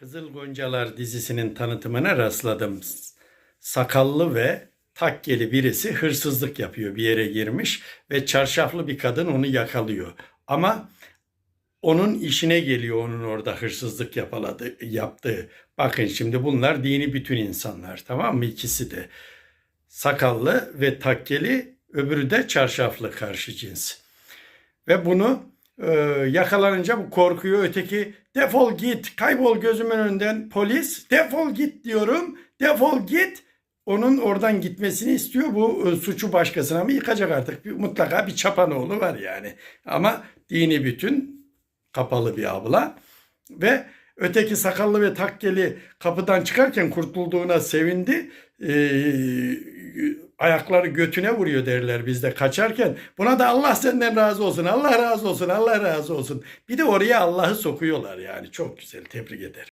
Kızıl Goncalar dizisinin tanıtımına rastladım. Sakallı ve takkeli birisi hırsızlık yapıyor. Bir yere girmiş ve çarşaflı bir kadın onu yakalıyor. Ama onun işine geliyor onun orada hırsızlık yapaladı, yaptığı. Bakın şimdi bunlar dini bütün insanlar tamam mı? İkisi de. Sakallı ve takkeli öbürü de çarşaflı karşı cins. Ve bunu e, yakalanınca bu korkuyor. Öteki defol git, kaybol gözümün önünden polis. Defol git diyorum. Defol git. Onun oradan gitmesini istiyor. Bu e, suçu başkasına mı yıkacak artık? Bir, mutlaka bir çapanoğlu var yani. Ama dini bütün kapalı bir abla. Ve öteki sakallı ve takkeli kapıdan çıkarken kurtulduğuna sevindi. Ee, ayakları götüne vuruyor derler bizde kaçarken. Buna da Allah senden razı olsun, Allah razı olsun, Allah razı olsun. Bir de oraya Allah'ı sokuyorlar yani. Çok güzel, tebrik ederim.